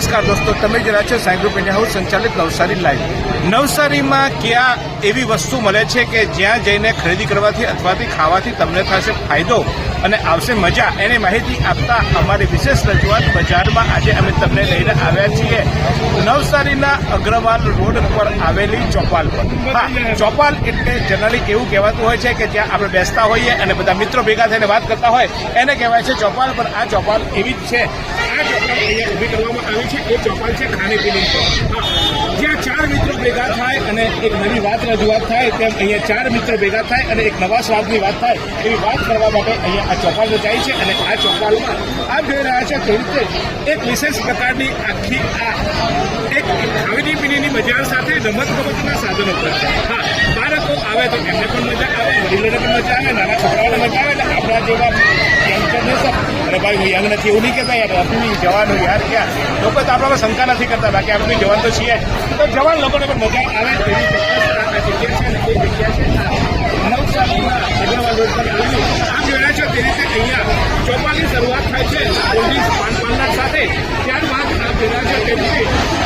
નમસ્કાર દોસ્તો, તમે જરા છો સાઈ ગ્રુપ ઇન્ડિયા હાઉસ સંચાલિત નવસારી લાઈવ. નવસારીમાં ક્યાં એવી વસ્તુ મળે છે કે જ્યાં જઈને ખરીદી કરવાથી અથવાથી ખાવાથી તમને થશે ફાયદો અને આવશે મજા? એની માહિતી આપતા અમારી વિશેષ રજૂઆત બજારમાં આજે અમે તમને લઈને આવ્યા છીએ. નવસારીના અગ્રવાલ રોડ પર આવેલી ચોપાલ પર. હા, ચોપાલ એટલે જનરલી એવું કહેવાતું હોય છે કે જ્યાં આપણે બેસતા હોઈએ અને બધા મિત્રો ભેગા થઈને વાત કરતા હોય, એને કહેવાય છે ચોપાલ. પર આ ચોપાલ એવી જ છે. આ ચોપાલ અહીંયા ઊભી કરવામાં આવી છે એ ચોપાલ છે ખાણીપીણી હા જ્યાં ચાર મિત્રો ભેગા થાય અને એક નવી વાત રજૂઆત થાય, તેમ અહીંયા ચાર મિત્રો ભેગા થાય અને એક નવા સ્વાદની વાત થાય, એવી વાત કરવા માટે અહીંયા આ ચોપાલ રચાઈ છે અને આ ચોપાલમાં આપ જોઈ રહ્યા છે તે રીતે એક વિશેષ પ્રકારની આખી આ એક ખાણી પીણીની મજા સાથે રમત ગમતના સાધનો પર હા, બાળકો આવે તો એમને પણ મજા આવે, વડીલોને પણ મજા આવે, નાના છોકરાઓને મજા આવે અને આપણા જેવા અરે ભાઈ, હું યંગ નથી, એવું નહીં કહેતા યાર, આપણી જવાનો યાર ક્યાં? લોકો તો આપણામાં શંકા નથી કરતા, બાકી આપણે જવાન તો છીએ. તો જવાન લોકોને પણ મજા આવે તેવી જગ્યા છે છે નવસારીમાં અગ્રવાલ રોડ પર આવેલી આપ જોઈ રહ્યા છો તે રીતે અહીંયા ચોપાની શરૂઆત થાય છે. પોલીસ પાન પાર્લર સાથે ત્યારબાદ આપ રહ્યા છો તે રીતે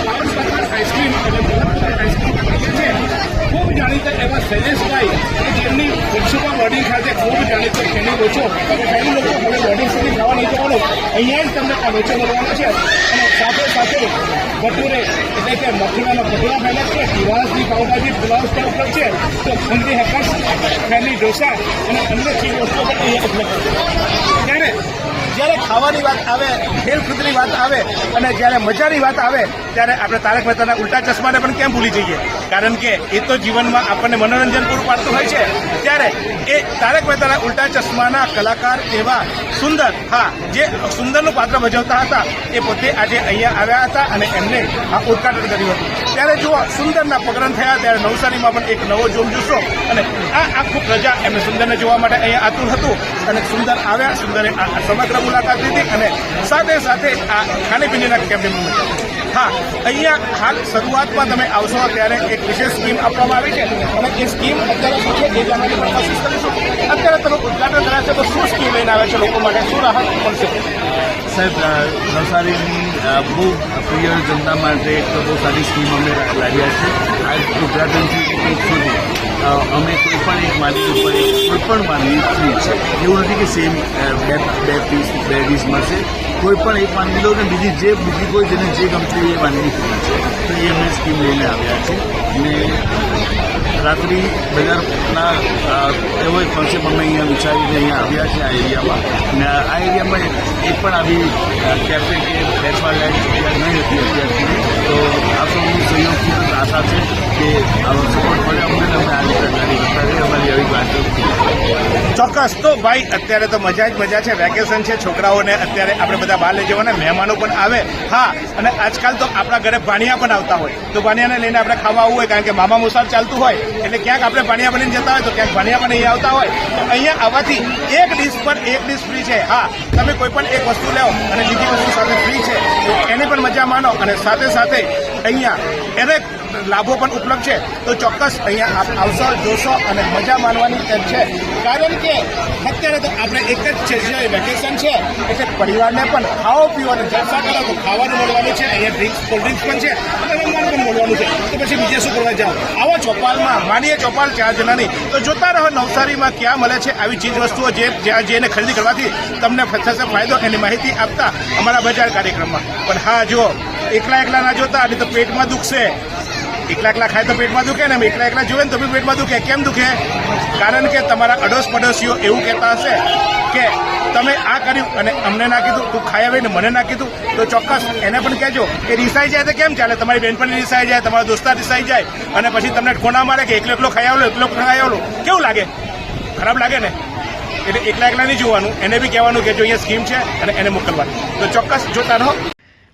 પાવન સર્કલ આઈસ્ક્રીમ અને મોહનબાગ આઈસ્ક્રીમ આવેલી છે. ખૂબ જાણીતા એવા શૈલેષભાઈ કે જેમની મ્યુનિસિપલ બોર્ડિંગ ખાતે ખૂબ જાણીતો ખેલી ઓછો ખેલી લોકો હવે બોર્ડિંગ સુધી ખાવા નહીં જવાનું અહીંયા જ તમને આ વેચો કરવાનો છે. અને સાથે સાથે ભટુરે એટલે કે મથુરાનો ભટુરા ફેમસ છે દિવાસની પાઉભાજી બ્લાઉઝ સ્ટોલ પર છે, તો ખંડી હેકસ ફેમિલી ઢોસા અને અન્ય ચીજ વસ્તુઓ પણ અહીંયા ઉપલબ્ધ છે. ત્યારે જ્યારે ખાવાની વાત આવે ખેલકૂદની વાત આવે અને જ્યારે મજાની વાત આવે, ત્યારે આપણે તારક મહેતાના ઉલ્ટા ચશ્માને પણ કેમ ભૂલી જઈએ? કારણ કે એ તો જીવનમાં આપણને મનોરંજન પૂરું પાડતું હોય છે. ત્યારે એ તારક મહેતાના ઉલ્ટા ચશ્માના કલાકાર એવા સુંદર, હા, જે સુંદરનું પાત્ર ભજવતા હતા, એ પોતે આજે અહીંયા આવ્યા હતા અને એમને આ ઉદઘાટન કર્યું હતું. ત્યારે જુઓ, સુંદરના પગરણ થયા, ત્યારે નવસારીમાં પણ એક નવો જોમ જુસ્સો અને આ આખું પ્રજા એમને સુંદરને જોવા માટે અહીંયા આતુર હતું અને સુંદર આવ્યા, સુંદરે આ સમગ્ર મુલાકાત લીધી અને સાથે સાથે આ ખાણીપીણીના કેમ્પની હા, અહીંયા હાલ શરૂઆતમાં તમે આવશો ત્યારે એક વિશેષ સ્કીમ આપવામાં આવી છે. અને એ સ્કીમ અત્યારે શું છે, એ જાણવાની પણ કોશિશ કરીશું. અત્યારે તમે ઉદઘાટન કર્યા છે, તો શું સ્કીમ લઈને આવે છે લોકો માટે? શું રાહત મળશે? સાહેબ નવસારીની બહુ પ્રિય જનતા માટે એક બહુ સારી સ્કીમ અમે લાવ્યા છે. આ ઉદ્ઘાટનથી એક સુધી અમે કોઈ પણ એક વાનગી ઉપર કોઈ પણ વાનગી ફ્રી છે. એવું નથી કે સેમ બે બે પીસ બે ડીશ મળશે. કોઈ પણ એક વાનગી લો ને બીજી જે, બીજી કોઈ જેને જે ગમતી એ વાનગી ફ્રી છે. તો એ અમે સ્કીમ લઈને આવ્યા છે અને રાત્રિ બજારના એવો એક કોન્સેપ્ટ અમે અહીંયા વિચારીને અહીંયા આવ્યા છે આ એરિયામાં. અને આ એરિયામાં એક પણ આવી કેફે કે બેસવા લાયક જગ્યા નહીં હતી અત્યાર સુધી તો આ સૌનું સહયોગથી બસ આશા છે કે આવો સપોર્ટ મળે અમને ને અમે આ રીતે ગાડી કરતા રહીએ અમારી આવી વાત ચોક્કસ તો ભાઈ, અત્યારે તો મજા જ મજા છે. વેકેશન છે, છોકરાઓને અત્યારે આપણે બધા બહાર લઈ જવાના, મહેમાનો પણ આવે. હા, અને આજકાલ તો આપણા ઘરે ભાણિયા પણ આવતા હોય. તો ભાણિયાને લઈને આપણે ખાવા આવવું હોય, કારણ કે મામા મુસાર ચાલતું હોય, એટલે ક્યાંક આપણે ભાણિયા બનીને જતા હોય, તો ક્યાંક ભાણિયા પણ અહીંયા આવતા હોય. તો અહીંયા આવવાથી એક ડીશ પર એક ડીશ ફ્રી છે. હા, તમે કોઈ પણ એક વસ્તુ લેવો અને બીજી વસ્તુ સાથે ફ્રી છે. એની પણ મજા માનો અને સાથે સાથે અહીંયા એને લાભો પણ ઉપલબ્ધ છે. તો ચોક્કસ અહીંયા આવશો, જોશો અને મજા માનવાની તેમ છે. કારણ કે અત્યારે તો આપણે એક જ છે, જે વેકેશન છે, એટલે પરિવારને પણ ખાવો પીવાનું અને જલસા કરો, તો ખાવાનું મળવાનું છે. અહીંયા ડ્રિંક્સ કોલ્ડ ડ્રિંક્સ પણ છે અને રમવાનું પણ મળવાનું છે. તો પછી બીજે શું કરવા જાઓ? આવો ચોપાલમાં, માનીએ ચોપાલ ચાર જણાની. તો જોતા રહો નવસારીમાં ક્યાં મળે છે આવી ચીજ વસ્તુઓ જે જ્યાં જઈને ખરીદી કરવાથી તમને થશે ફાયદો. એની માહિતી આપતા અમારા બજાર કાર્યક્રમમાં. પણ હા, જુઓ, એકલા એકલા ના જોતા નહીં તો પેટમાં દુખશે. એકલા એકલા ખાય તો પેટમાં દુખે ને એકલા એકલા જોવે ને તો બી પેટમાં દુખે. કેમ દુખે? કારણ કે તમારા અડોશ પડોશીઓ એવું કહેતા હશે કે તમે આ કર્યું અને અમને ના કીધું, તું ખાઈ આવે ને મને ના કીધું, તો ચોક્કસ એને પણ કહેજો કે રિસાઈ જાય તો કેમ ચાલે? તમારી બહેનપણી રિસાઈ જાય, તમારા દોસ્તાર રિસાઈ જાય અને પછી તમને ખોના મારે કે એકલો એકલો ખાઈ આવલો, એકલો ખાઈ આવલો. કેવું લાગે? ખરાબ લાગે ને? એટલે એકલા એકલા નહીં જોવાનું. એને બી કહેવાનું કે જો અહીંયા સ્કીમ છે અને એને મોકલવાની. તો ચોક્કસ જોતા રહો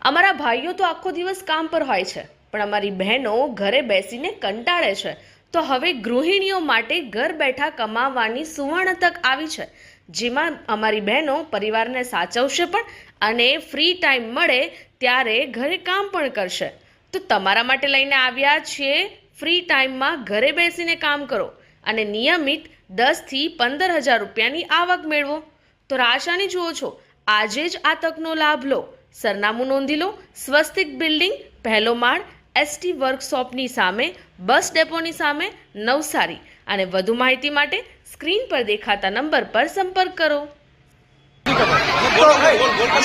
અમારા ભાઈઓ તો આખો દિવસ કામ પર હોય છે. પણ અમારી બહેનો ઘરે બેસીને કંટાળે છે. તો હવે ગૃહિણીઓ માટે ઘર બેઠા કમાવાની સુવર્ણ તક આવી છે. જેમાં અમારી બહેનો પરિવારને સાચવશે પણ અને ફ્રી ટાઈમ મળે ત્યારે ઘરે કામ પણ કરશે. તો તમારા માટે લઈને આવ્યા છીએ. ફ્રી ટાઈમમાં ઘરે બેસીને કામ કરો અને નિયમિત દસથી પંદર હજાર રૂપિયાની આવક મેળવો. તો રાશાની જુઓ છો, આજે જ આ તકનો લાભ લો. સરનામું નોંધી લો, સ્વસ્તિક બિલ્ડિંગ, પહેલો માળ એસટી વર્કશોપની સામે બસ ડેપોની સામે નવસારી. અને વધુ માહિતી માટે સ્ક્રીન પર દેખાતા નંબર પર સંપર્ક કરો.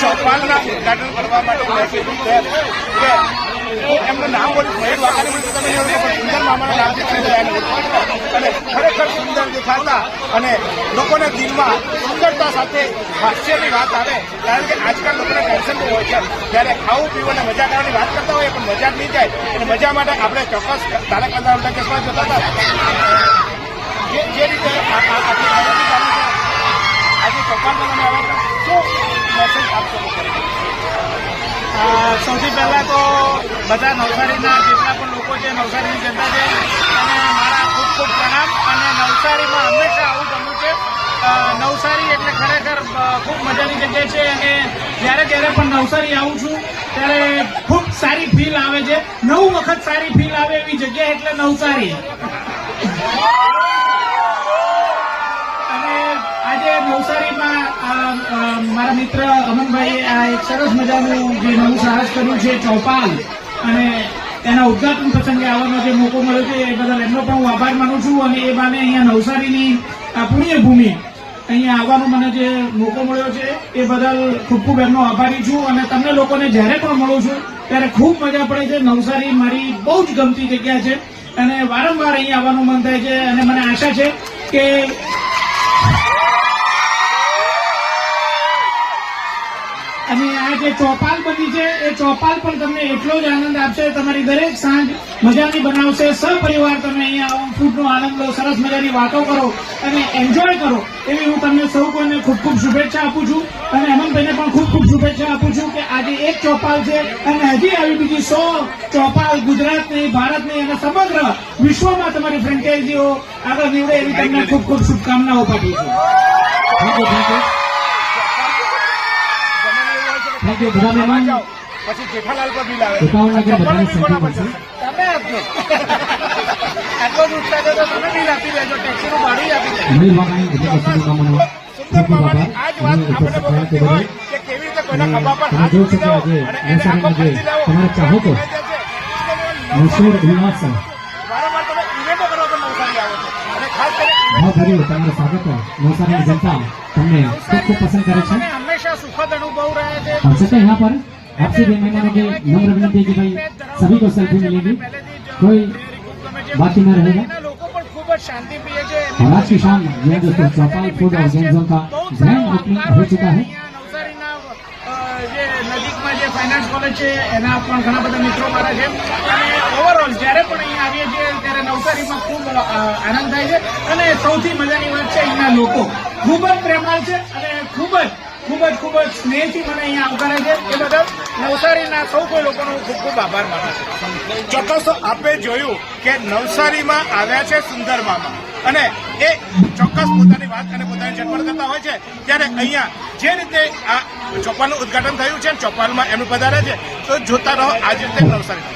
ચોપાલના ઉદઘાટન કરવા માટે એમનું નામ નહીં પણ સુંદર મામાના નામથી અને ખરેખર સુંદર દેખાતા અને લોકોના દિલમાં સુંદરતા સાથે હાસ્યની વાત આવે કારણ કે આજકાલ લોકોને ટેન્શન બહુ હોય છે જ્યારે ખાવું પીવું અને મજા કરવાની વાત કરતા હોય પણ મજા નહીં જાય અને મજા માટે આપણે ચોક્કસ તારક અંદાજના કેસમાં જોતા હતા જે રીતે આજે છો શું મેસેજ આપશો સૌથી પહેલાં તો બધા નવસારીના જેટલા પણ લોકો છે, નવસારીની જનતા છે, અને મારા ખૂબ ખૂબ પ્રણામ. અને નવસારીમાં હંમેશા આવું ગમ્યું છે. નવસારી એટલે ખરેખર ખૂબ મજાની જગ્યા છે. અને જ્યારે જ્યારે પણ નવસારી આવું છું, ત્યારે ખૂબ સારી ફીલ આવે છે. નવ વખત સારી ફીલ આવે એવી જગ્યા એટલે નવસારી. અને આજે નવસારીમાં મારા મિત્ર અમનભાઈએ આ એક સરસ મજાનું જે નવું સાહસ કર્યું છે, ચોપાલ. અને એના ઉદઘાટન પ્રસંગે આવવાનો જે મોકો મળ્યો છે, એ બદલ એમનો પણ હું આભાર માનું છું અને એ બાને અહીંયા નવસારીની પુણ્યભૂમિ અહીંયા આવવાનો મને જે મોકો મળ્યો છે, એ બદલ ખૂબ ખૂબ એમનો આભારી છું અને તમને લોકોને જ્યારે પણ મળું છું, ત્યારે ખૂબ મજા પડે છે. નવસારી મારી બહુ જ ગમતી જગ્યા છે અને વારંવાર અહીંયા આવવાનું મન થાય છે અને મને આશા છે કે અને આ જે ચોપાલ બની છે એ ચોપાલ પણ તમને એટલો જ આનંદ આપશે. તમારી દરેક સાંજ મજાની બનાવશે. સપરિવાર તમે અહીંયા આવો ફૂડનો આનંદ લો સરસ મજાની વાતો કરો અને એન્જોય કરો. એવી હું તમને સૌ કોઈને ખૂબ ખૂબ શુભેચ્છા આપું છું અને હેમંતભાઈને પણ ખૂબ ખૂબ શુભેચ્છા આપું છું કે આજે એક ચોપાલ છે અને હજી આવી બીજી સો ચોપાલ ગુજરાતની ભારતની અને સમગ્ર વિશ્વમાં તમારી ફ્રેન્ચાઇઝીઓ આગળ નીવડે એવી તમને ખૂબ ખૂબ શુભકામનાઓ પાઠવું છું. Thank you thank you You, બધા મહેમાન. પછી જેઠાલાલ પર બિલ આવે એકાવન લાખ બધાને સંખ્યા પડશે? તમે આપજો. આટલો જ ઉત્સાહ તો તમે બિલ આપી દેજો. ટેક્સીનું ભાડું આપી દેજો. અનિલ વાઘાણી બધા કામનો ઉપસ્થિત તે બદલ અને તમે જોઈ શકો આજે જે ચાહકો. ભાવભર્યું તમારું સ્વાગત નવસારીની જનતા તમને ખૂબ ખૂબ પસંદ કરે છે. મને હંમેશા સુખદ અનુભવ રહે છે और सत्य यहाँ पर आपसे भी मेहमानों के नम्र विनती है कि भाई सभी को सेल्फी मिलेगी कोई बाकी न रहेगा એના લોકો પણ ખૂબ જ શાંતિ પ્રિય છે और आज की शाम जी हाँ दोस्तों चौपाल फूड और गेम जोन का ग्रैंड ओपनिंग हो चुका है અહીંયા નવસારીના અ, જે નજીકમાં જે ફાઇનાન્સ કોલેજ છે એના પણ ઘણા બધા મિત્રો મારા છે અને ઓવરઓલ જ્યારે પણ અહીંયા આવીએ છીએ ત્યારે નવસારીમાં ખૂબ અ, આનંદ થાય છે અને સૌથી મજાની વાત છે અહીંના લોકો ખૂબ જ પ્રેમાળ છે અને ખૂબ જ ખૂબ જ ખૂબ જ સ્નેહથી મને અહીંયા આવકારે છે. એ બદલ નવસારીના સૌ કોઈ લોકોનો ખૂબ ખૂબ આભાર માનું છું. ચોક્કસ આપે જોયું કે નવસારીમાં આવ્યા છે સુંદર મામા. અને એ ચોક્કસ પોતાની વાત અને પોતાની જન્મ કરતા હોય છે, ત્યારે અહીંયા જે રીતે આ ચોપાલનું ઉદઘાટન થયું છે ચોપાલમાં એમનું પધારે છે, તો જોતા રહો આજ રીતે નવસારી